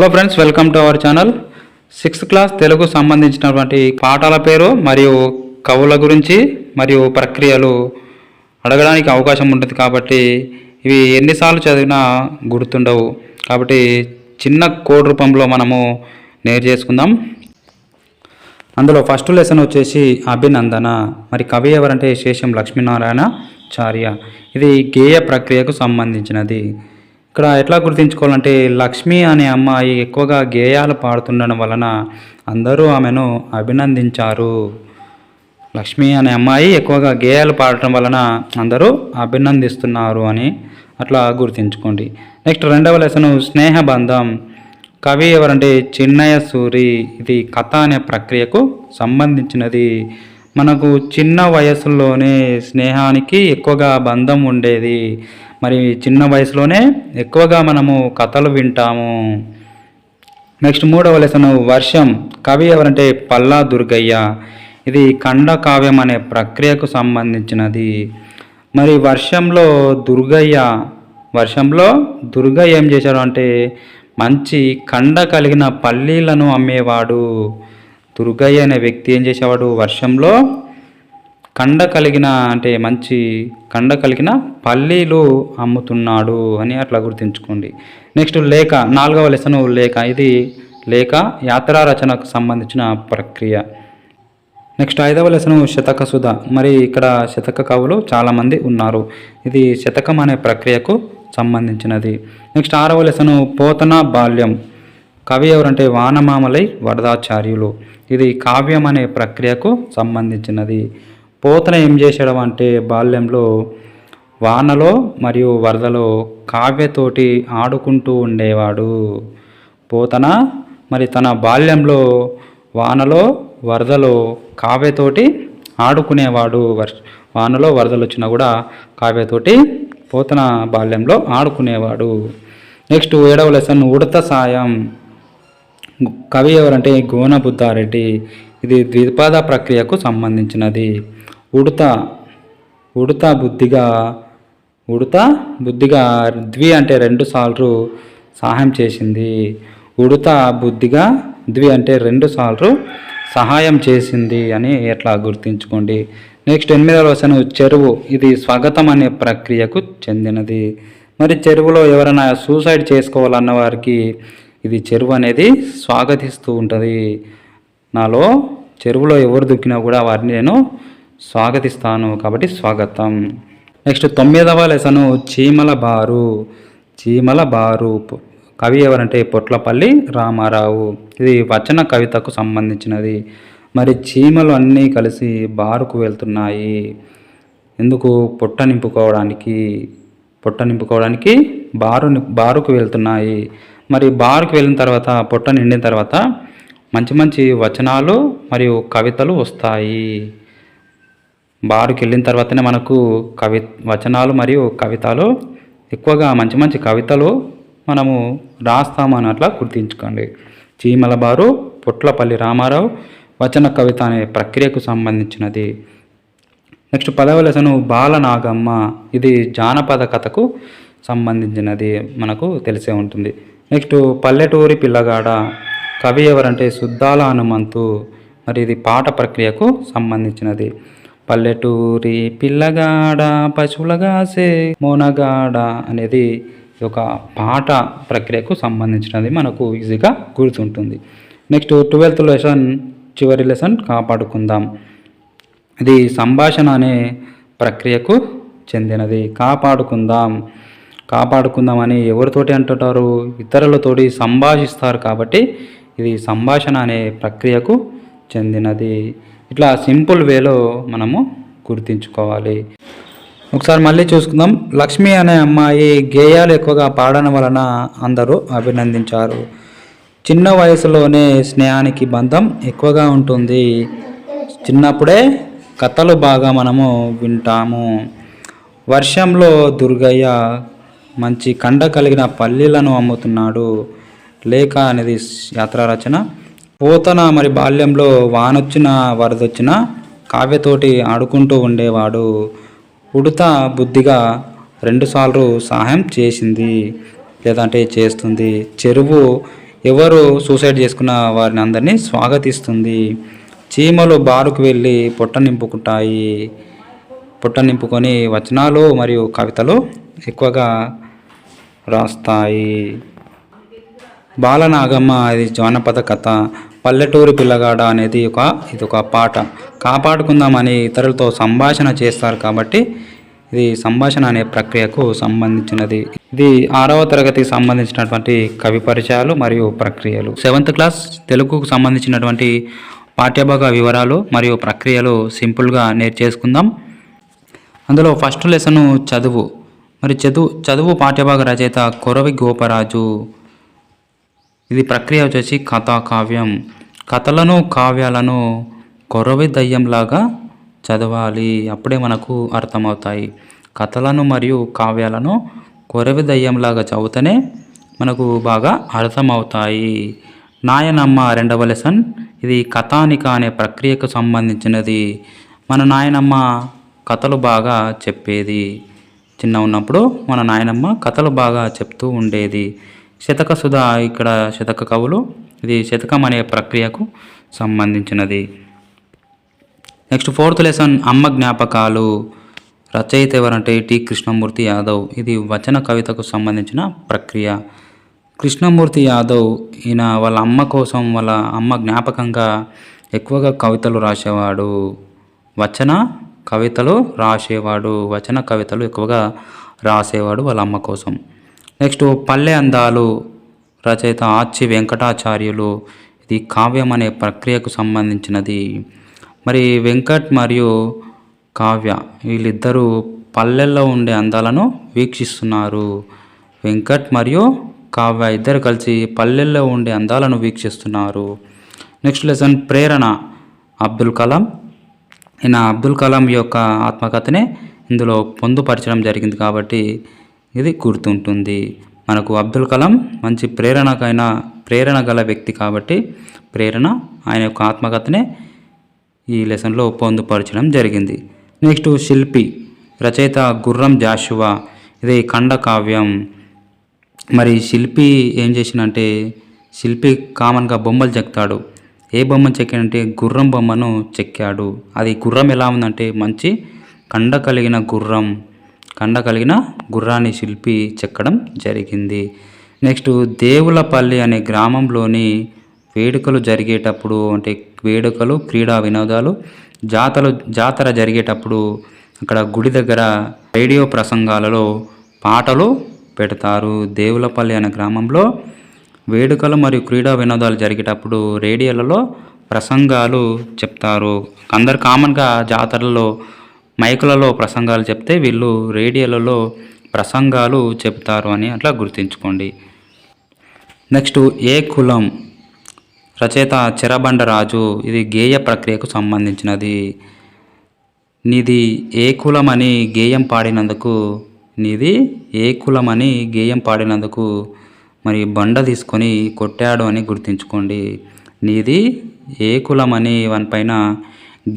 Hello friends welcome to our channel sixth class Telugu సంబంధించినటువంటి పాఠాల పేరు మరియు కవుల గురించి మరియు ప్రక్రియలు అడగడానికి అవకాశం ఉంటుంది కాబట్టి ఇవి ఎన్నిసార్లు చదివినా గుర్తుండవు. కాబట్టి చిన్న కోడ్ రూపంలో మనము నేర్ చేసుకుందాం. అందులో ఫస్ట్ లెసన్ వచ్చేసి అభినందన. మరి కవి ఎవరంటే శేషం లక్ష్మీనారాయణ చార్య ఇది గేయ ప్రక్రియకు సంబంధించినది. ఇక్కడ ఎట్లా గుర్తుంచుకోవాలంటే లక్ష్మి అనే అమ్మాయి ఎక్కువగా గేయాలు పాడుతుండడం వలన అందరూ ఆమెను అభినందించారు. లక్ష్మి అనే అమ్మాయి ఎక్కువగా గేయాలు పాడటం వలన అందరూ అభినందిస్తున్నారు అని అట్లా గుర్తుంచుకోండి. నెక్స్ట్ రెండవ లెసన్ స్నేహబంధం. కవి ఎవరంటే చిన్నయ్య సూరి. ఇది కథ అనే ప్రక్రియకు సంబంధించినది. మనకు చిన్న వయసులోనే స్నేహానికి ఎక్కువగా బంధం ఉండేది. మరి చిన్న వయసులోనే ఎక్కువగా మనము కథలు వింటాము. నెక్స్ట్ మూడవ లెసన్ వర్షం కవి ఎవరంటే పల్లా దుర్గయ్య. ఇది ఖండ కావ్యం అనే ప్రక్రియకు సంబంధించినది. మరి వర్షంలో దుర్గయ్య వర్షంలో దుర్గయ్య ఏం చేశాడు అంటే మంచి కండ కలిగిన పల్లీలను అమ్మేవాడు. దుర్గయ్య అనే వ్యక్తి ఏం చేసేవాడు? వర్షంలో కండ కలిగిన అంటే మంచి కండ కలిగిన పల్లీలు అమ్ముతున్నాడు అని అట్లా గుర్తుంచుకోండి. నెక్స్ట్ లేఖ నాలుగవ లెసను లేఖ. ఇది లేఖ యాత్రా రచనకు సంబంధించిన ప్రక్రియ. నెక్స్ట్ ఐదవ లెసను శతక సుధ. మరి ఇక్కడ శతక కవులు చాలామంది ఉన్నారు. ఇది శతకం అనే ప్రక్రియకు సంబంధించినది. నెక్స్ట్ ఆరవ లెసను పోతన బాల్యం. కవి ఎవరంటే వానమామలై వరదాచార్యులు. ఇది కావ్యం అనే ప్రక్రియకు సంబంధించినది. పోతన ఏం చేసేయడం అంటే బాల్యంలో వానలో మరియు వరదలో కావ్యతోటి ఆడుకుంటూ ఉండేవాడు. పోతన మరి తన బాల్యంలో వానలో వరదలో కావ్యతోటి ఆడుకునేవాడు. వర్ష వానలో వరదలు వచ్చినా కూడా కావ్యతోటి పోతన బాల్యంలో ఆడుకునేవాడు. నెక్స్ట్ ఏడవ లెసన్ ఉడత సాయం. కవి ఎవరంటే గోనబుద్దారెడ్డి ఇది ద్విపాద ప్రక్రియకు సంబంధించినది. ఉడత ఉడత బుద్ధిగా ఉడత బుద్ధిగా ద్వి అంటే రెండు సార్లు సహాయం చేసింది. ఉడత బుద్ధిగా ద్వి అంటే రెండు సార్లు సహాయం చేసింది అని ఎట్లా గుర్తుంచుకోండి. నెక్స్ట్ ఎనిమిదవ లెసన్ చెరువు. ఇది స్వాగతం అనే ప్రక్రియకు చెందినది. మరి చెరువులో ఎవరైనా సూసైడ్ చేసుకోవాలన్న వారికి ఇది చెరువు అనేది స్వాగతిస్తూ ఉంటుంది. నాలో చెరువులో ఎవరు దుక్కినా కూడా వారిని నేను స్వాగతిస్తాను కాబట్టి స్వాగతం. నెక్స్ట్ తొమ్మిదవ లెసను చీమల బారు చీమల బారు కవి ఎవరంటే పొట్లపల్లి రామారావు. ఇది వచన కవితకు సంబంధించినది. మరి చీమలు అన్నీ కలిసి బారుకు వెళ్తున్నాయి. ఎందుకు? పొట్ట నింపుకోవడానికి. పొట్ట నింపుకోవడానికి బారు బారుకు వెళ్తున్నాయి. మరి బారుకు వెళ్ళిన తర్వాత పొట్ట నిండిన తర్వాత మంచి మంచి వచనాలు మరియు కవితలు వస్తాయి. బారుకి వెళ్ళిన తర్వాతనే మనకు కవి వచనాలు మరియు కవితలు ఎక్కువగా మంచి మంచి కవితలు మనము రాస్తామని అట్లా గుర్తించుకోండి. చీమల బారు పుట్లపల్లి రామారావు వచన కవిత అనే ప్రక్రియకు సంబంధించినది. నెక్స్ట్ పదవ లెసను బాలనాగమ్మ. ఇది జానపద కథకు సంబంధించినది మనకు తెలిసే ఉంటుంది. నెక్స్ట్ పల్లెటూరి పిల్లగాడ. కవి ఎవరంటే సుద్దాల హనుమంతు మరి ఇది పాట ప్రక్రియకు సంబంధించినది. పల్లెటూరి పిల్లగాడ పశువులగాసే మోనగాడ అనేది ఒక పాట ప్రక్రియకు సంబంధించినది. మనకు ఈజీగా గుర్తుంటుంది. నెక్స్ట్ ట్వెల్త్ లెసన్ చివరి లెసన్ కాపాడుకుందాం. ఇది సంభాషణ అనే ప్రక్రియకు చెందినది. కాపాడుకుందాం. కాపాడుకుందాం అని ఎవరితోటి అంటుంటారు ఇతరులతోటి సంభాషిస్తారు కాబట్టి ఇది సంభాషణ అనే ప్రక్రియకు చెందినది. ఇట్లా సింపుల్ వేలో మనము గుర్తించుకోవాలి. ఒకసారి మళ్ళీ చూసుకుందాం. లక్ష్మి అనే అమ్మాయి గేయాలు ఎక్కువగా పాడడం వలన అందరూ అభినందించారు. చిన్న వయసులోనే స్నేహానికి బంధం ఎక్కువగా ఉంటుంది. చిన్నప్పుడే కథలు బాగా మనము వింటాము. వర్షంలో దుర్గయ్య మంచి కండ కలిగిన పల్లీలను అమ్ముతున్నాడు. లేఖ అనేది యాత్ర రచన పోతన మరి బాల్యంలో వానొచ్చిన వరదొచ్చిన కావ్యతోటి ఆడుకుంటూ ఉండేవాడు. ఉడత బుద్ధిగా రెండుసార్లు సహాయం చేసింది. లేదంటే చేస్తుంది. చెరువు ఎవరు సూసైడ్ చేసుకున్న వారిని అందరినీ స్వాగతిస్తుంది. చీమలు బారుకు వెళ్ళి పొట్ట నింపుకుంటాయి. పొట్ట నింపుకొని వచనాలు మరియు కవితలు ఎక్కువగా రాస్తాయి. బాలనాగమ్మ ఇది జానపద కథ పల్లెటూరి పిల్లగాడ అనేది ఒక ఇది ఒక పాట. కాపాడుకుందామని ఇతరులతో సంభాషణ చేస్తారు కాబట్టి ఇది సంభాషణ అనే ప్రక్రియకు సంబంధించినది. ఇది ఆరవ తరగతికి సంబంధించినటువంటి కవి పరిచయాలు మరియు ప్రక్రియలు. సెవెంత్ క్లాస్ తెలుగుకు సంబంధించినటువంటి పాఠ్యభాగ వివరాలు మరియు ప్రక్రియలు సింపుల్గా నేర్చేసుకుందాం అందులో ఫస్ట్ లెసన్ చదువు. మరి చదువు చదువు పాఠ్యభాగ రచయిత కొరవి గోపరాజు ఇది ప్రక్రియ వచ్చేసి కథా కావ్యం. కథలను కావ్యాలను కొరవి దయ్యంలాగా చదవాలి. అప్పుడే మనకు అర్థమవుతాయి. కథలను మరియు కావ్యాలను కొరవి దయ్యంలాగా చదివితేనే మనకు బాగా అర్థమవుతాయి. నాయనమ్మ రెండవ లెసన్. ఇది కథానిక అనే ప్రక్రియకు సంబంధించినది. మన నాయనమ్మ కథలు బాగా చెప్పేది. చిన్న ఉన్నప్పుడు మన నాయనమ్మ కథలు బాగా చెప్తూ ఉండేది. శతక సుధ ఇక్కడ శతక కవులు. ఇది శతకం అనే ప్రక్రియకు సంబంధించినది. నెక్స్ట్ ఫోర్త్ లెసన్ అమ్మ జ్ఞాపకాలు. రచయిత ఎవరంటే టి. కృష్ణమూర్తి యాదవ్. ఇది వచన కవితకు సంబంధించిన ప్రక్రియ. కృష్ణమూర్తి యాదవ్ ఈయన వాళ్ళ అమ్మ కోసం వాళ్ళ అమ్మ జ్ఞాపకంగా ఎక్కువగా కవితలు రాసేవాడు. వచన కవితలు రాసేవాడు. వచన కవితలు ఎక్కువగా రాసేవాడు వాళ్ళ అమ్మ కోసం. నెక్స్ట్ పల్లె అందాలు రచయిత ఆచి వెంకటాచార్యులు. ఇది కావ్యం అనే ప్రక్రియకు సంబంధించినది. మరి వెంకట్ మరియు కావ్య వీళ్ళిద్దరూ పల్లెల్లో ఉండే అందాలను వీక్షిస్తున్నారు. వెంకట్ మరియు కావ్య ఇద్దరు కలిసి పల్లెల్లో ఉండే అందాలను వీక్షిస్తున్నారు. నెక్స్ట్ లెసన్ ప్రేరణ. అబ్దుల్ కలాం. ఈయన అబ్దుల్ కలాం యొక్క ఆత్మకథనే ఇందులో పొందుపరచడం జరిగింది కాబట్టి ఇది గుర్తుంటుంది. మనకు అబ్దుల్ కలాం మంచి ప్రేరణకైన ప్రేరణ గల వ్యక్తి కాబట్టి ప్రేరణ ఆయన యొక్క ఆత్మకథనే ఈ లెసన్లో పొందుపరచడం జరిగింది. నెక్స్ట్ శిల్పి రచయిత గుర్రం జాషువా. ఇది ఖండకావ్యం మరి శిల్పి ఏం చేసినంటే శిల్పి కామన్గా బొమ్మలు చెక్తాడు. ఏ బొమ్మ చెక్కాడంటే గుర్రం బొమ్మను చెక్కాడు. అది గుర్రం ఎలా ఉందంటే మంచి కండ కలిగిన గుర్రం. కండ కలిగిన గుర్రాన్ని శిల్పి చెక్కడం జరిగింది. నెక్స్ట్ దేవులపల్లి అనే గ్రామంలోని వేడుకలు జరిగేటప్పుడు అంటే వేడుకలు క్రీడా వినోదాలు జాతలు జాతర జరిగేటప్పుడు అక్కడ గుడి దగ్గర రేడియో ప్రసంగాలలో పాటలు పెడతారు. దేవులపల్లి అనే గ్రామంలో వేడుకలు మరియు క్రీడా వినోదాలు జరిగేటప్పుడు రేడియోలలో ప్రసంగాలు చెప్తారు. అందరు కామన్గా జాతరలో మైకులలో ప్రసంగాలు చెప్తే వీళ్ళు రేడియోలలో ప్రసంగాలు చెప్తారు అని అట్లా గుర్తుంచుకోండి. నెక్స్ట్ ఏ కులం? రచయిత చిరబండరాజు ఇది గేయ ప్రక్రియకు సంబంధించినది. నీది ఏ కులమని గేయం పాడినందుకు నీది ఏ కులమని గేయం పాడినందుకు మరి బండ తీసుకొని కొట్టాడు అని గుర్తుంచుకోండి. నీది ఏ కులమని పైన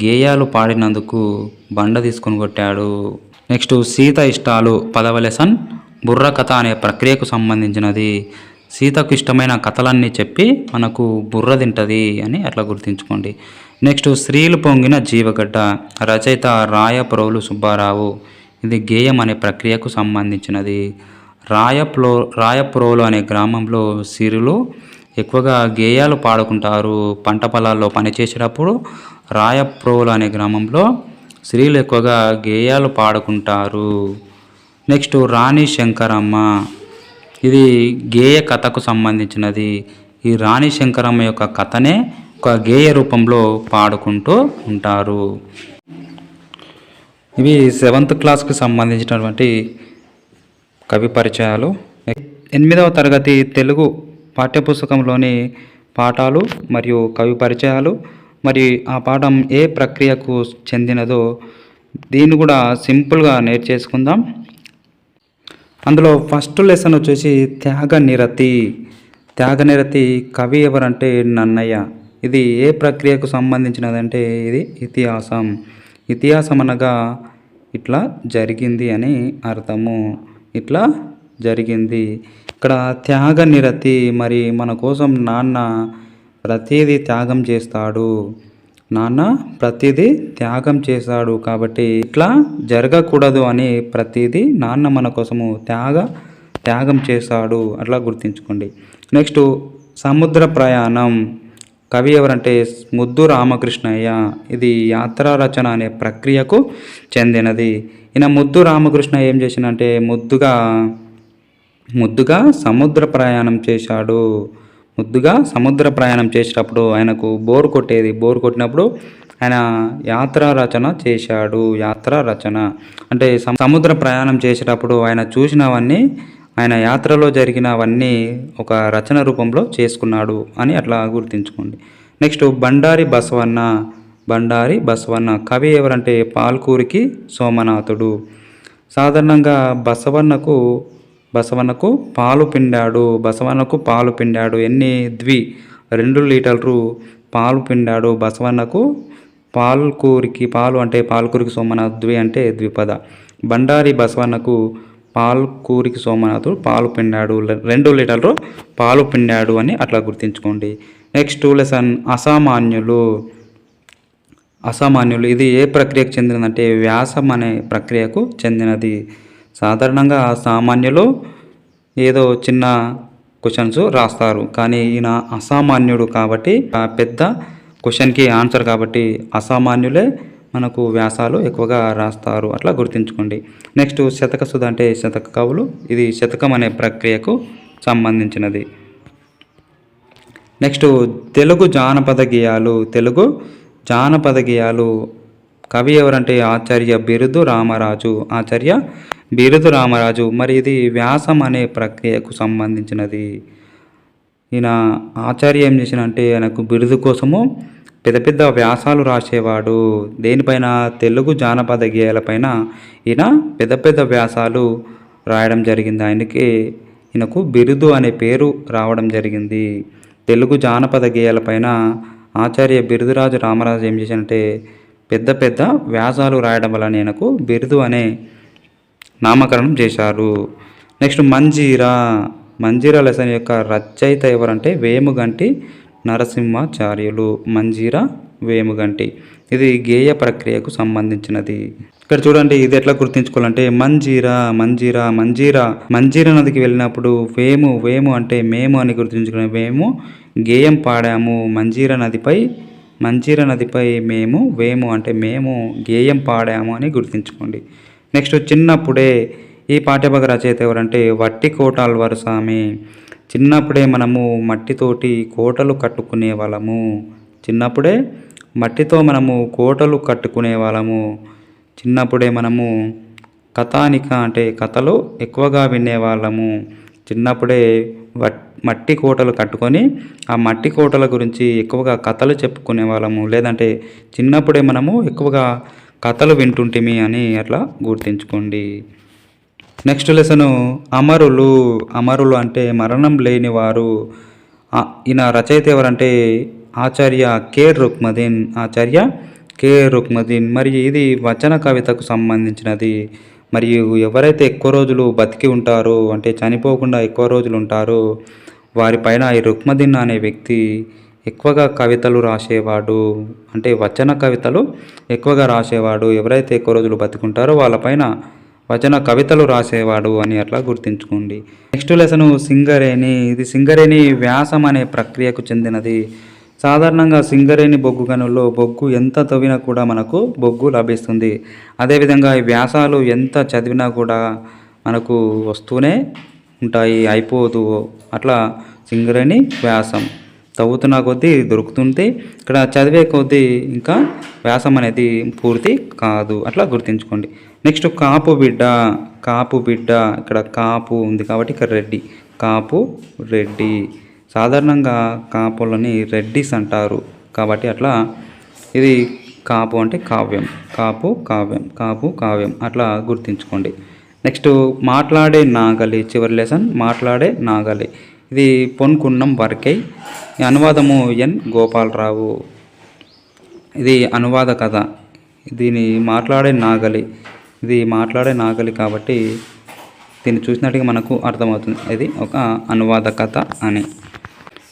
గేయాలు పాడినందుకు బండ తీసుకొని కొట్టాడు. నెక్స్ట్ సీత ఇష్టాలు పదవ లెసన్ బుర్ర కథ అనే ప్రక్రియకు సంబంధించినది. సీతకు ఇష్టమైన కథలన్నీ చెప్పి మనకు బుర్ర తింటది అని అట్లా గుర్తుంచుకోండి. నెక్స్ట్ స్త్రీలు పొంగిన జీవగడ్డ రచయిత రాయప్రోలు సుబ్బారావు. ఇది గేయం అనే ప్రక్రియకు సంబంధించినది. రాయప్లో రాయప్రోలు అనే గ్రామంలో సిరులు ఎక్కువగా గేయాలు పాడుకుంటారు. పంట పొలాల్లో పనిచేసేటప్పుడు రాయప్రోలు అనే గ్రామంలో స్త్రీలు ఎక్కువగా గేయాలు పాడుకుంటారు. నెక్స్ట్ రాణి శంకరమ్మ. ఇది గేయ కథకు సంబంధించినది. ఈ రాణి శంకరమ్మ యొక్క కథనే ఒక గేయ రూపంలో పాడుకుంటూ ఉంటారు. ఇవి సెవెంత్ క్లాస్కి సంబంధించినటువంటి కవి పరిచయాలు. ఎనిమిదవ తరగతి తెలుగు పాఠ్యపుస్తకంలోని పాఠాలు మరియు కవి పరిచయాలు మరి ఆ పాఠం ఏ ప్రక్రియకు చెందినదో దీన్ని కూడా సింపుల్గా నేర్చేసుకుందాం. అందులో ఫస్ట్ లెసన్ వచ్చేసి త్యాగ నిరతి త్యాగ నిరతి కవి ఎవరంటే నన్నయ్య. ఇది ఏ ప్రక్రియకు సంబంధించినదంటే ఇది ఇతిహాసం. ఇతిహాసం అనగా ఇట్లా జరిగింది అని అర్థము. ఇట్లా జరిగింది. ఇక్కడ త్యాగ నిరతి మరి మన కోసం నాన్న ప్రతిదీ త్యాగం చేస్తాడు. నాన్న ప్రతిదీ త్యాగం చేశాడు కాబట్టి ఇట్లా జరగకూడదు అని ప్రతిదీ నాన్న మన కోసము త్యాగ త్యాగం చేశాడు. అట్లా గుర్తుంచుకోండి. నెక్స్ట్ సముద్ర ప్రయాణం. కవి ఎవరంటే ముద్దు రామకృష్ణయ్య. ఇది యాత్రా రచన అనే ప్రక్రియకు చెందినది. ఈయన ముద్దు రామకృష్ణ ఏం చేసినంటే ముద్దుగా ముద్దుగా సముద్ర ప్రయాణం చేశాడు. ముద్దుగా సముద్ర ప్రయాణం చేసేటప్పుడు ఆయనకు బోర్ కొట్టేది. బోర్ కొట్టినప్పుడు ఆయన యాత్ర రచన చేశాడు. యాత్ర రచన. అంటే సముద్ర ప్రయాణం చేసేటప్పుడు ఆయన చూసినవన్నీ ఆయన యాత్రలో జరిగినవన్నీ ఒక రచన రూపంలో చేసుకున్నాడు అని అట్లా గుర్తుంచుకోండి. నెక్స్ట్ బండారి బసవన్న. బండారి బసవన్న కవి ఎవరంటే పాల్కూరికి సోమనాథుడు. సాధారణంగా బసవన్నకు బసవన్నకు పాలు పిండాడు బసవన్నకు పాలు పిండాడు ఎన్ని ద్వి రెండు లీటర్లు పాలు పిండాడు బసవన్నకు పాల్కూరికి పాలు అంటే పాల్కూరికి సోమనాథ్ ద్వి అంటే ద్విపద. బండారి బసవన్నకు పాల్కూరికి సోమనాథుడు పాలు పిండాడు రెండు లీటర్లు పాలు పిండాడు అని అట్లా గుర్తుంచుకోండి. Next lesson అసామాన్యులు. అసామాన్యులు ఇది ఏ ప్రక్రియకు చెందినదంటే వ్యాసం అనే ప్రక్రియకు చెందినది. సాధారణంగా సామాన్యులు ఏదో చిన్న క్వశ్చన్స్ రాస్తారు. కానీ ఈయన అసామాన్యుడు కాబట్టి పెద్ద క్వశ్చన్కి ఆన్సర్ కాబట్టి అసామాన్యులే మనకు వ్యాసాలు ఎక్కువగా రాస్తారు. అట్లా గుర్తుంచుకోండి. నెక్స్ట్ శతక సుధ అంటే శతక కవులు. ఇది శతకం అనే ప్రక్రియకు సంబంధించినది. నెక్స్ట్ తెలుగు జానపద గేయాలు. తెలుగు జానపద గేయాలు. కవి ఎవరంటే ఆచార్య బిరుదు రామరాజు. ఆచార్య బిరుదు రామరాజు. మరి ఇది వ్యాసం అనే ప్రక్రియకు సంబంధించినది. ఈయన ఆచార్య ఏం చేసినంటే ఆయనకు బిరుదు కోసము పెద్ద పెద్ద వ్యాసాలు రాసేవాడు. దేనిపైన తెలుగు జానపద గేయాలపైన ఈయన పెద్ద పెద్ద వ్యాసాలు రాయడం జరిగింది. ఆయనకి ఈయనకు బిరుదు అనే పేరు రావడం జరిగింది. తెలుగు జానపద గేయాలపైన ఆచార్య బిరుదురాజు రామరాజు ఏం చేశానంటే పెద్ద పెద్ద వ్యాసాలు రాయడం వలన ఈయనకు బిరుదు అనే నామకరణం చేశారు. నెక్స్ట్ మంజీరా. మంజీరా లెసన్ యొక్క రచయిత ఎవరంటే వేముగంటి నరసింహాచార్యులు. మంజీరా వేముగంటి. ఇది గేయ ప్రక్రియకు సంబంధించినది. ఇక్కడ చూడండి ఇది ఎట్లా గుర్తించుకోవాలంటే మంజీరా మంజీరా మంజీరా. మంజీరా నదికి వెళ్ళినప్పుడు వేము వేము అంటే మేము అని గుర్తుంచుకునే వేము. గేయం పాడాము. మంజీరా నదిపై మంజీరా నదిపై మేము వేము అంటే మేము గేయం పాడాము అని గుర్తుంచుకోండి. నెక్స్ట్ చిన్నప్పుడే ఈ పాఠ్యభాగ రచయిత ఎవరంటే వట్టి కోటాల్వారు స్వామి. చిన్నప్పుడే మనము మట్టితోటి కోటలు కట్టుకునే వాళ్ళము. చిన్నప్పుడే మట్టితో మనము కోటలు కట్టుకునే వాళ్ళము. చిన్నప్పుడే మనము కథానిక అంటే కథలు ఎక్కువగా వినేవాళ్ళము చిన్నప్పుడే మట్టి కోటలు కట్టుకొని ఆ మట్టి కోటల గురించి ఎక్కువగా కథలు చెప్పుకునే వాళ్ళము. లేదంటే చిన్నప్పుడే మనము ఎక్కువగా కథలు వింటుంటిమి అని అట్లా గుర్తుంచుకోండి. నెక్స్ట్ లెసను అమరులు అమరులు అంటే మరణం లేని వారు. ఈయన రచయిత ఎవరంటే ఆచార్య కేర్ రుక్మదీన్ ఆచార్య కె రుక్మదీన్. మరి ఇది వచన కవితకు సంబంధించినది. మరియు ఎవరైతే ఎక్కువ రోజులు బతికి ఉంటారో అంటే చనిపోకుండా ఎక్కువ రోజులు ఉంటారో వారిపైన ఈ రుక్మదీన్ అనే వ్యక్తి ఎక్కువగా కవితలు రాసేవాడు అంటే వచన కవితలు ఎక్కువగా రాసేవాడు ఎవరైతే ఎక్కువ రోజులు బతుకుంటారో వాళ్ళపైన వచన కవితలు రాసేవాడు అని అట్లా గుర్తుంచుకోండి. Next lesson Singareni. ఇది సింగరేణి వ్యాసం అనే ప్రక్రియకు చెందినది. సాధారణంగా సింగరేణి బొగ్గు గనుల్లో బొగ్గు ఎంత తవ్వినా కూడా మనకు బొగ్గు లభిస్తుంది. అదేవిధంగా ఈ వ్యాసాలు ఎంత చదివినా కూడా మనకు వస్తూనే ఉంటాయి అయిపోదు. అట్లా సింగరేణి వ్యాసం. తవ్వుతున్న కొద్దీ దొరుకుతుంది ఇక్కడ చదివే కొద్దీ ఇంకా వ్యాసం అనేది పూర్తి కాదు. అట్లా గుర్తుంచుకోండి. నెక్స్ట్ కాపు బిడ్డ కాపు బిడ్డ ఇక్కడ కాపు ఉంది కాబట్టి ఇక్కడ రెడ్డి. కాపు రెడ్డి. సాధారణంగా కాపులని రెడ్డిస్ అంటారు కాబట్టి అట్లా ఇది కాపు అంటే కావ్యం. కాపు కావ్యం కాపు కావ్యం అట్లా గుర్తుంచుకోండి. నెక్స్ట్ మాట్లాడే నాగలి చివరి లెసన్ మాట్లాడే నాగలి. ఇది పొన్కున్నం వర్కై. ఈ అనువాదము ఎన్ గోపాలరావు. ఇది అనువాద కథ. దీని మాట్లాడే నాగలి. ఇది మాట్లాడే నాగలి కాబట్టి దీన్ని చూసినట్టుగా మనకు అర్థమవుతుంది. ఇది ఒక అనువాద కథ అని.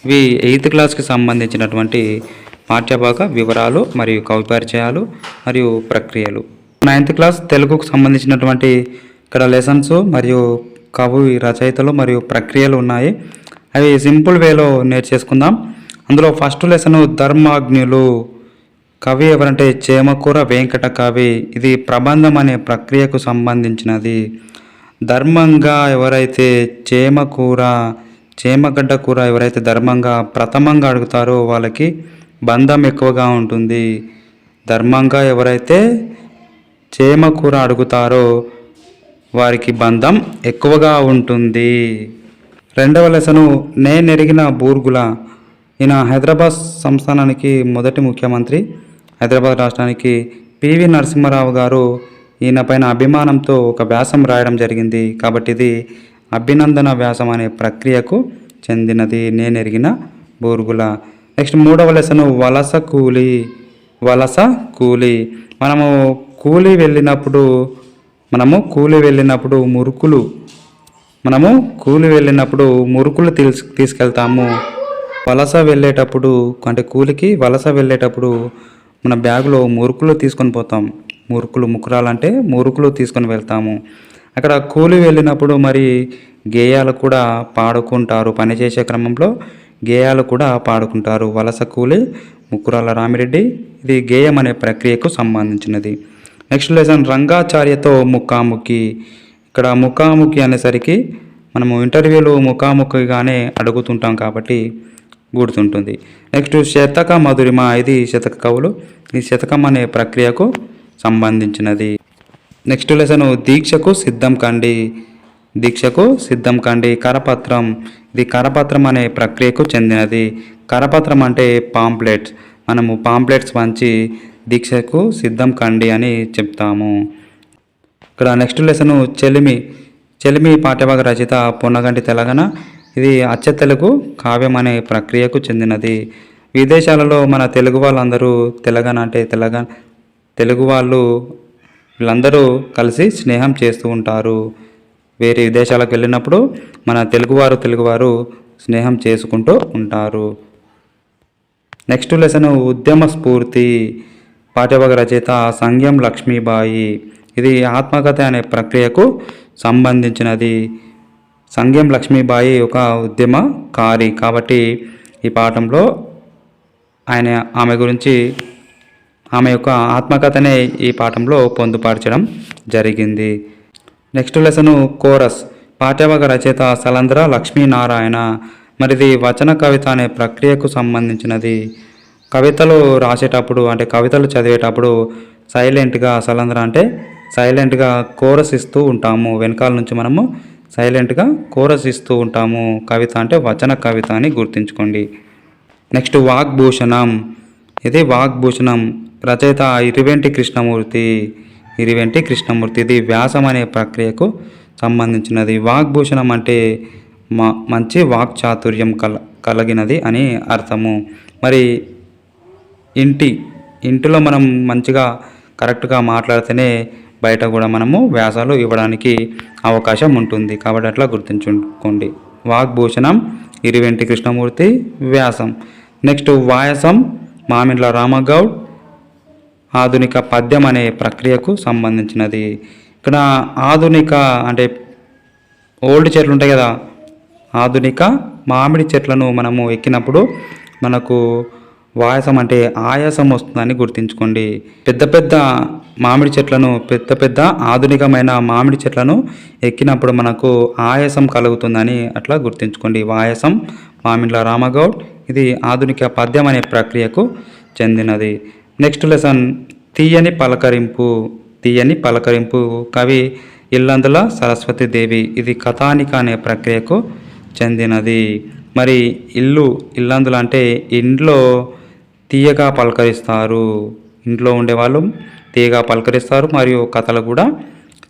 ఇవి ఎయిత్ క్లాస్కి సంబంధించినటువంటి పాఠ్యభాగ వివరాలు మరియు కవి పరిచయాలు మరియు ప్రక్రియలు. నైన్త్ క్లాస్ తెలుగుకు సంబంధించినటువంటి ఇక్కడ లెసన్స్ మరియు కవి రచయితలు మరియు ప్రక్రియలు ఉన్నాయి. అవి సింపుల్ వేలో నేర్చేసుకుందాం. అందులో ఫస్ట్ లెసన్ ధర్మాగ్నులు కవి ఎవరంటే చేమకూర వెంకట కవి. ఇది ప్రబంధం అనే ప్రక్రియకు సంబంధించినది. ధర్మంగా ఎవరైతే చేమకూర చేమగడ్డ కూర ఎవరైతే ధర్మంగా ప్రథమంగా అడుగుతారో వాళ్ళకి బంధం ఎక్కువగా ఉంటుంది. ధర్మంగా ఎవరైతే చేమకూర అడుగుతారో వారికి బంధం ఎక్కువగా ఉంటుంది. రెండవ లెసను నేనెరిగిన బూర్గుల. ఈయన హైదరాబాద్ సంస్థానానికి మొదటి ముఖ్యమంత్రి హైదరాబాద్ రాష్ట్రానికి పివి నరసింహారావు గారు ఈయన పైన అభిమానంతో ఒక వ్యాసం రాయడం జరిగింది. కాబట్టి ఇది అభినందన వ్యాసం అనే ప్రక్రియకు చెందినది నేనెరిగిన బూర్గుల. నెక్స్ట్ మూడవ లెసను వలస కూలి వలస కూలి. మనము కూలి వెళ్ళినప్పుడు మనము కూలి వెళ్ళినప్పుడు మురుకులు మనము కూలి వెళ్ళినప్పుడు మురుకులు తీసు తీసుకెళ్తాము. వలస వెళ్ళేటప్పుడు అంటే కూలికి వలస వెళ్ళేటప్పుడు మన బ్యాగులో మురుకులు తీసుకొని పోతాం. మురుకులు ముకురాలంటే మురుకులు తీసుకొని వెళ్తాము. అక్కడ కూలి వెళ్ళినప్పుడు మరి గేయాలు కూడా పాడుకుంటారు. పనిచేసే క్రమంలో గేయాలు కూడా పాడుకుంటారు. వలస కూలి ముక్కురాల రామిరెడ్డి ఇది గేయం అనే ప్రక్రియకు సంబంధించినది. నెక్స్ట్ లెసన్ రంగాచార్యతో ముఖాముఖి. ఇక్కడ ముఖాముఖి అనేసరికి మనము ఇంటర్వ్యూలో ముఖాముఖిగానే అడుగుతుంటాం కాబట్టి గుర్తుంటుంది నెక్స్ట్ శతక మధురిమ ఇది శతక కవులు. ఈ శతకం అనే ప్రక్రియకు సంబంధించినది. నెక్స్ట్ లెసన్ దీక్షకు సిద్ధం కండి. దీక్షకు సిద్ధం కండి. కరపత్రం. ఇది కరపత్రం అనే ప్రక్రియకు చెందినది. కరపత్రం అంటే పాంప్లెట్స్. మనము పాంప్లెట్స్ వంచి దీక్షకు సిద్ధం కండి అని చెప్తాము. ఇక్కడ నెక్స్ట్ లెసన్ చెలిమి చెలిమి పాఠ్యభాగ రచయిత పొన్నగంటి తెలంగాణ. ఇది అచ్చ తెలుగు కావ్యం అనే ప్రక్రియకు చెందినది. విదేశాలలో మన తెలుగు వాళ్ళందరూ తెలంగాణ అంటే తెలంగాణ తెలుగు వాళ్ళు వీళ్ళందరూ కలిసి స్నేహం చేస్తూ ఉంటారు. వేరే విదేశాలకు వెళ్ళినప్పుడు మన తెలుగువారు తెలుగువారు స్నేహం చేసుకుంటూ ఉంటారు. నెక్స్ట్ లెసన్ ఉద్యమ స్ఫూర్తి. పాఠ్యభాగ రచయిత సంగ్యం లక్ష్మీబాయి. ఇది ఆత్మకథ అనే ప్రక్రియకు సంబంధించినది. సంగ్యం లక్ష్మీబాయి ఒక ఉద్యమకారి. కాబట్టి ఈ పాఠంలో ఆయన ఆమె గురించి ఆమె యొక్క ఆత్మకథనే ఈ పాఠంలో పొందుపరచడం జరిగింది. Next lesson chorus. పాఠ్యభాగ రచయిత సలంద్ర లక్ష్మీనారాయణ. మరిది వచన కవిత అనే ప్రక్రియకు సంబంధించినది. కవితలు రాసేటప్పుడు అంటే కవితలు చదివేటప్పుడు సైలెంట్గా సలంద్ర అంటే సైలెంట్గా కోరస్ ఇస్తూ ఉంటాము. వెనకాల నుంచి మనము సైలెంట్గా కోరస్ ఇస్తూ ఉంటాము. కవిత అంటే వచన కవిత అని గుర్తుంచుకోండి. నెక్స్ట్ వాగ్భూషణం. ఇది వాగ్భూషణం. రచయిత ఇరువెంటి కృష్ణమూర్తి. ఇరువెంటి కృష్ణమూర్తి. ఇది వ్యాసం అనే ప్రక్రియకు సంబంధించినది. వాగ్భూషణం అంటే మా మంచి వాక్చాతుర్యం కల కలిగినది అని అర్థము. మరి ఇంటి ఇంటిలో మనం మంచిగా కరెక్ట్గా మాట్లాడితేనే బయట కూడా మనము వ్యాసాలు ఇవ్వడానికి అవకాశం ఉంటుంది. కాబట్టి అట్లా గుర్తుంచుకోండి. వాగ్భూషణం ఇరువెంటి కృష్ణమూర్తి వ్యాసం. నెక్స్ట్ వాయసం మామిండ్ల రామగౌడ్ ఆధునిక పద్యం అనే ప్రక్రియకు సంబంధించినది. ఇక్కడ ఆధునిక అంటే ఓల్డ్ చెట్లు ఉంటాయి కదా. ఆధునిక మామిడి చెట్లను మనము ఎక్కినప్పుడు మనకు వాయసం అంటే ఆయాసం వస్తుందని గుర్తుంచుకోండి. పెద్ద పెద్ద మామిడి చెట్లను పెద్ద పెద్ద ఆధునికమైన మామిడి చెట్లను ఎక్కినప్పుడు మనకు ఆయాసం కలుగుతుందని అట్లా గుర్తుంచుకోండి. వాయసం మామిండ్ల రామగౌడ్ ఇది ఆధునిక పద్యం అనే ప్రక్రియకు చెందినది. నెక్స్ట్ లెసన్ తీయని పలకరింపు తీయని పలకరింపు కవి ఇల్లందుల సరస్వతి దేవి ఇది కథానిక అనే ప్రక్రియకు చెందినది. మరి ఇల్లు ఇల్లందులు అంటే ఇంట్లో తీయగా పలకరిస్తారు. ఇంట్లో ఉండేవాళ్ళు తీయగా పలకరిస్తారు మరియు కథలు కూడా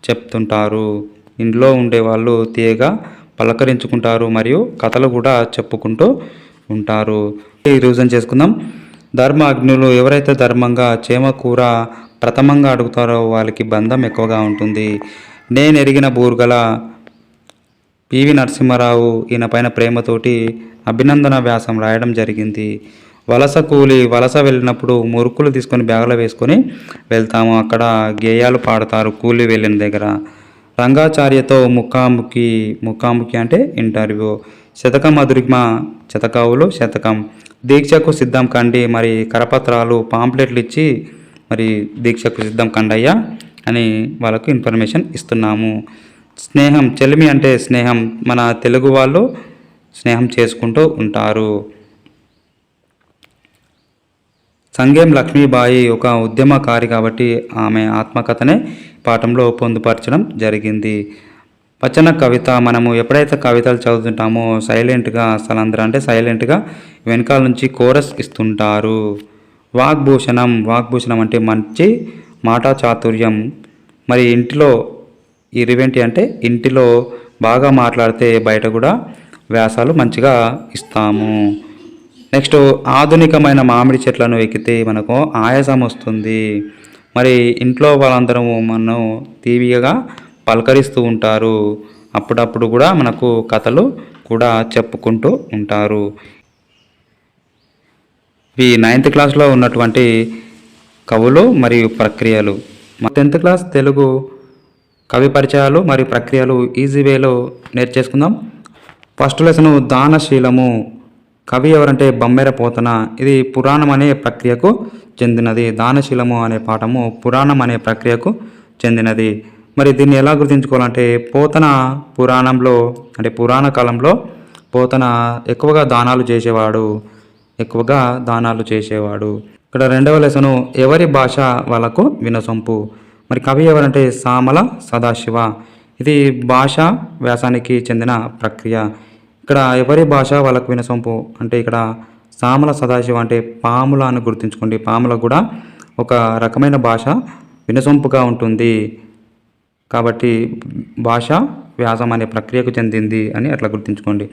చెప్తుంటారు. ఇంట్లో ఉండేవాళ్ళు తీయగా పలకరించుకుంటారు మరియు కథలు కూడా చెప్పుకుంటూ ఉంటారు. ఈ రివిజన్ చేసుకుందాం. ధర్మ అగ్నులు ఎవరైతే ధర్మంగా చేమకూర ప్రథమంగా అడుగుతారో వాళ్ళకి బంధం ఎక్కువగా ఉంటుంది. నేను ఎరిగిన బూర్గల పివి నరసింహారావు ఈయన పైన ప్రేమతోటి అభినందన వ్యాసం రాయడం జరిగింది. వలస కూలి వలస వెళ్ళినప్పుడు మురుకులు తీసుకొని బ్యాగులో వేసుకొని వెళ్తాము. అక్కడ గేయాలు పాడతారు కూలి వెళ్ళిన దగ్గర. రంగాచార్యతో ముఖాముఖి ముఖాముఖి అంటే ఇంటర్వ్యూ. శతకం అదురిమ శతకవులు శతకం. దీక్షకు సిద్ధం కండి మరి కరపత్రాలు పాంప్లెట్లు ఇచ్చి మరి దీక్షకు సిద్ధం కండయ్యా అని వాళ్ళకు ఇన్ఫర్మేషన్ ఇస్తున్నాము. స్నేహం చెలిమి అంటే స్నేహం. మన తెలుగు వాళ్ళు స్నేహం చేసుకుంటూ ఉంటారు. సంగేం లక్ష్మీబాయి ఒక ఉద్యమకారి కాబట్టి ఆమె ఆత్మకథనే పాఠంలో పొందుపరచడం జరిగింది. వచన కవిత మనము ఎప్పుడైతే కవితలు చదువుతుంటామో సైలెంట్గా అసలు అందరూ అంటే సైలెంట్గా వెనకాల నుంచి కోరస్ ఇస్తుంటారు. వాగ్భూషణం వాగ్భూషణం అంటే మంచి మాటా చాతుర్యం. మరి ఇంటిలో ఇరివేంటి అంటే ఇంటిలో బాగా మాట్లాడితే బయట కూడా వ్యాసాలు మంచిగా ఇస్తాము. నెక్స్ట్ ఆధునికమైన మామిడి చెట్లను ఎక్కితే మనకు ఆయాసం వస్తుంది. మరి ఇంట్లో వాళ్ళందరము మనం తీవిగా పలకరిస్తూ ఉంటారు. అప్పుడప్పుడు కూడా మనకు కథలు కూడా చెప్పుకుంటూ ఉంటారు. ఈ నైన్త్ క్లాస్లో ఉన్నటువంటి కవులు మరియు ప్రక్రియలు. టెన్త్ క్లాస్ తెలుగు కవి పరిచయాలు మరియు ప్రక్రియలు ఈజీ వేలో నేర్చేసుకుందాం. First lesson దానశీలము. కవి ఎవరంటే బమ్మెర పోతన ఇది పురాణం అనే ప్రక్రియకు చెందినది. దానశీలము అనే పాఠము పురాణం అనే ప్రక్రియకు చెందినది. మరి దీన్ని ఎలా గుర్తుంచుకోవాలంటే పోతన పురాణంలో అంటే పురాణ కాలంలో పోతన ఎక్కువగా దానాలు చేసేవాడు. ఎక్కువగా దానాలు చేసేవాడు. ఇక్కడ రెండవ లెసను ఎవరి భాష వాళ్ళకు వినసొంపు. మరి కవి ఎవరంటే సామల సదాశివ. ఇది భాష వ్యాసానికి చెందిన ప్రక్రియ. ఇక్కడ ఎవరి భాష వాళ్ళకు వినసొంపు? అంటే ఇక్కడ సామల సదాశివ అంటే పాముల అని గుర్తుంచుకోండి. పాముల కూడా ఒక రకమైన భాష వినసొంపుగా ఉంటుంది. కాబట్టి భాష వ్యాసం అనే ప్రక్రియకు చెందింది అని అట్లా గుర్తుంచుకోండి.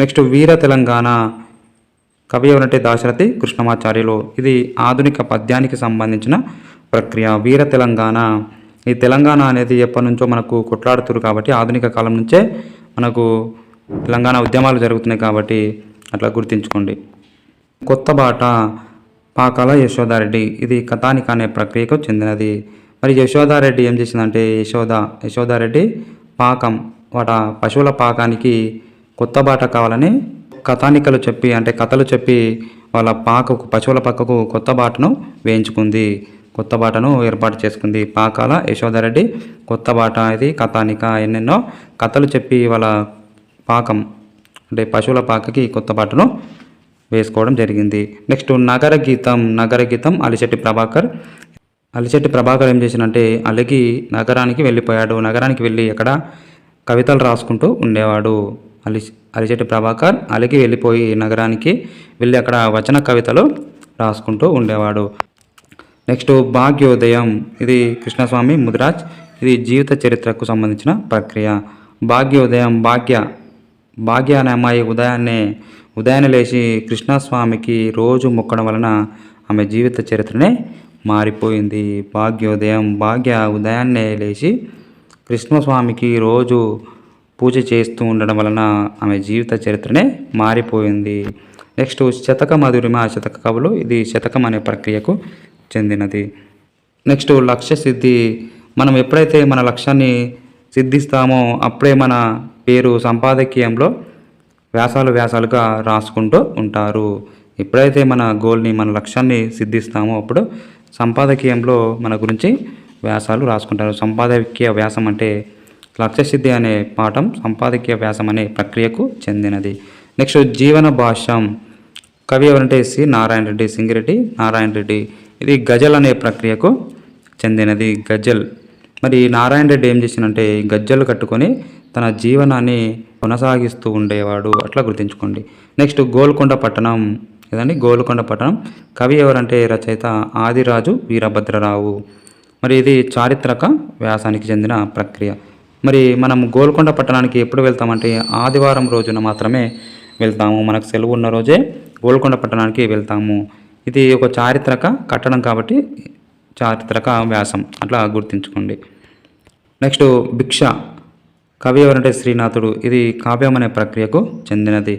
నెక్స్ట్ వీర తెలంగాణ కవి ఎవరంటే దాశరథి కృష్ణమాచార్యులు. ఇది ఆధునిక పద్యానికి సంబంధించిన ప్రక్రియ. వీర తెలంగాణ. ఈ తెలంగాణ అనేది ఎప్పటి నుంచో మనకు కొట్లాడుతురు కాబట్టి ఆధునిక కాలం నుంచే మనకు తెలంగాణ ఉద్యమాలు జరుగుతున్నాయి కాబట్టి అట్లా గుర్తుంచుకోండి. కొత్త బాట పాకాల యశోదారెడ్డి ఇది కథానిక అనే ప్రక్రియకు చెందినది. మరి యశోదారెడ్డి ఏం చేసిందంటే యశోద యశోదారెడ్డి పాకం వాట పశువుల పాకానికి కొత్త బాట కావాలని కథానికలు చెప్పి అంటే కథలు చెప్పి వాళ్ళ పాకకు పశువుల పక్కకు కొత్త బాటను వేయించుకుంది. కొత్త బాటను ఏర్పాటు చేసుకుంది. పాకాల యశోదారెడ్డి కొత్త బాట ఇది కథానిక ఎన్నెన్నో కథలు చెప్పి వాళ్ళ పాకం అంటే పశువుల పాకకి కొత్త పాటను వేసుకోవడం జరిగింది. నెక్స్ట్ నగర గీతం నగర గీతం అలిశెట్టి ప్రభాకర్. అలిశెట్టి ప్రభాకర్ ఏం చేసినంటే అలిగి నగరానికి వెళ్ళిపోయాడు. నగరానికి వెళ్ళి అక్కడ కవితలు రాసుకుంటూ ఉండేవాడు. అలి అలిశెట్టి ప్రభాకర్ అలిగి వెళ్ళిపోయి నగరానికి వెళ్ళి అక్కడ వచన కవితలు రాసుకుంటూ ఉండేవాడు. నెక్స్ట్ భాగ్యోదయం ఇది కృష్ణస్వామి ముదిరాజ్ ఇది జీవిత చరిత్రకు సంబంధించిన ప్రక్రియ. భాగ్యోదయం భాగ్య భాగ్య అనే అమ్మాయి ఉదయాన్నే ఉదయాన్నే లేచి కృష్ణస్వామికి రోజు మొక్కడం వలన ఆమె జీవిత చరిత్రనే మారిపోయింది. భాగ్యోదయం భాగ్య ఉదయాన్నే లేచి కృష్ణస్వామికి రోజు పూజ చేస్తూ ఉండడం వలన ఆమె జీవిత చరిత్రనే మారిపోయింది. నెక్స్ట్ శతక మధురిమ శతక కవులు ఇది శతకం అనే ప్రక్రియకు చెందినది. నెక్స్ట్ లక్ష్య సిద్ధి మనం ఎప్పుడైతే మన లక్ష్యాన్ని సిద్ధిస్తామో అప్పుడే మన పేరు సంపాదకీయంలో వ్యాసాలు వ్యాసాలుగా రాసుకుంటూ ఉంటారు. ఎప్పుడైతే మన గోల్ని మన లక్ష్యాన్ని సిద్ధిస్తామో అప్పుడు సంపాదకీయంలో మన గురించి వ్యాసాలు రాసుకుంటారు. సంపాదకీయ వ్యాసం అంటే లక్ష్యసిద్ధి అనే పాఠం సంపాదకీయ వ్యాసం అనే ప్రక్రియకు చెందినది. నెక్స్ట్ జీవన భాష్యం. కవి ఎవరంటే సి. నారాయణ రెడ్డి సింగిరెడ్డి నారాయణ రెడ్డి. ఇది గజల్ అనే ప్రక్రియకు చెందినది. గజల్. మరి నారాయణ రెడ్డి ఏం చేసినంటే గజ్జలు కట్టుకొని తన జీవనాన్ని కొనసాగిస్తూ ఉండేవాడు. అట్లా గుర్తుంచుకోండి. నెక్స్ట్ గోల్కొండ పట్టణం. ఏదండి? గోల్కొండ పట్టణం. కవి ఎవరంటే రచయిత ఆదిరాజు వీరభద్రరావు. మరి ఇది చారిత్రక వ్యాసానికి చెందిన ప్రక్రియ. మరి మనం గోల్కొండ పట్టణానికి ఎప్పుడు వెళ్తామంటే ఆదివారం రోజున మాత్రమే వెళ్తాము. మనకు సెలవు ఉన్న రోజే గోల్కొండ పట్టణానికి వెళ్తాము. ఇది ఒక చారిత్రక కట్టడం కాబట్టి చారిత్రక వ్యాసం. అట్లా గుర్తుంచుకోండి. నెక్స్ట్ భిక్ష. కవి ఎవరంటే శ్రీనాథుడు. ఇది కావ్యం అనే ప్రక్రియకు చెందినది.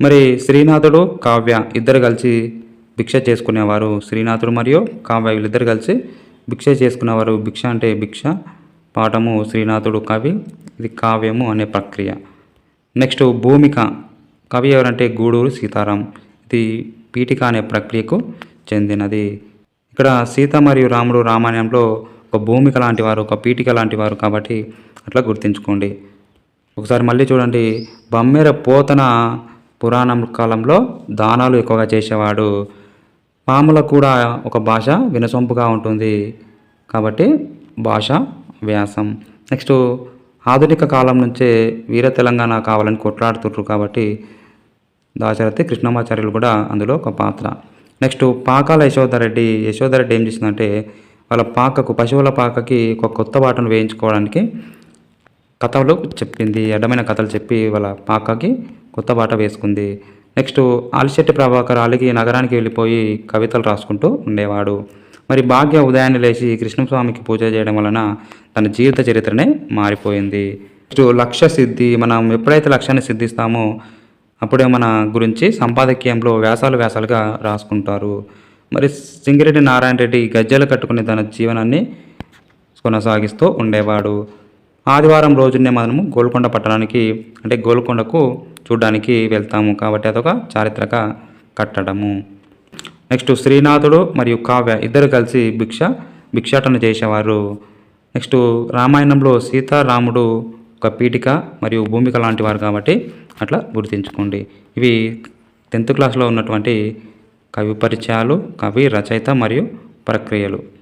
మరి శ్రీనాథుడు కావ్య ఇద్దరు కలిసి భిక్ష చేసుకునేవారు. శ్రీనాథుడు మరియు కావ్య వీళ్ళిద్దరు కలిసి భిక్ష చేసుకునేవారు. భిక్ష అంటే భిక్ష పాఠము శ్రీనాథుడు కవి ఇది కావ్యము అనే ప్రక్రియ. నెక్స్ట్ భూమిక. కవి ఎవరంటే గూడూరు సీతారాం. ఇది పీఠిక అనే ప్రక్రియకు చెందినది. ఇక్కడ సీత మరియు రాముడు రామాయణంలో ఒక భూమిక లాంటి వారు ఒక పీఠిక లాంటి వారు కాబట్టి అట్లా గుర్తుంచుకోండి. ఒకసారి మళ్ళీ చూడండి. బమ్మెర పోతన పురాణం కాలంలో దానాలు ఎక్కువగా చేసేవాడు. పాములకు కూడా ఒక భాష వినసొంపుగా ఉంటుంది కాబట్టి భాష వ్యాసం. నెక్స్ట్ ఆధునిక కాలం నుంచే వీర తెలంగాణ కావాలని కొట్లాడుతుర్రు కాబట్టి దాశరథి కృష్ణమాచార్యులు కూడా అందులో ఒక పాత్ర. నెక్స్ట్ పాకాల యశోధరెడ్డి యశోధరెడ్డి ఏం చేసిందంటే వాళ్ళ పాకకు పశువుల పాకకి ఒక కొత్త బాటను వేయించుకోవడానికి కథలు చెప్పింది అడ్డమైన కథలు చెప్పి వాళ్ళ పాకకి కొత్త బాట వేసుకుంది. నెక్స్ట్ ఆలిశెట్టి ప్రభాకర్ అలిగి నగరానికి వెళ్ళిపోయి కవితలు రాసుకుంటూ ఉండేవాడు. మరి భాగ్య ఉదయాన్నే లేచి కృష్ణస్వామికి పూజ చేయడం వలన తన జీవిత చరిత్రనే మారిపోయింది. నెక్స్ట్ లక్ష్య సిద్ధి మనం ఎప్పుడైతే లక్ష్యాన్ని సిద్ధిస్తామో అప్పుడే మన గురించి సంపాదకీయంలో వ్యాసాలు వ్యాసాలుగా రాసుకుంటారు. మరి సింగిరెడ్డి నారాయణ రెడ్డి గజ్జలు కట్టుకుని తన జీవనాన్ని కొనసాగిస్తూ ఉండేవాడు. ఆదివారం రోజునే మనము గోల్కొండ పట్టణానికి అంటే గోల్కొండకు చూడడానికి వెళ్తాము కాబట్టి అదొక చారిత్రక కట్టడము. నెక్స్ట్ శ్రీనాథుడు మరియు కావ్య ఇద్దరు కలిసి భిక్ష భిక్షాటన చేసేవారు. నెక్స్ట్ రామాయణంలో సీతారాముడు ఒక పీఠిక మరియు భూమిక లాంటి వారు కాబట్టి అట్లా గుర్తుంచుకోండి. ఇవి టెన్త్ క్లాస్లో ఉన్నటువంటి కవి పరిచయాలు కవి రచయిత మరియు ప్రక్రియలు.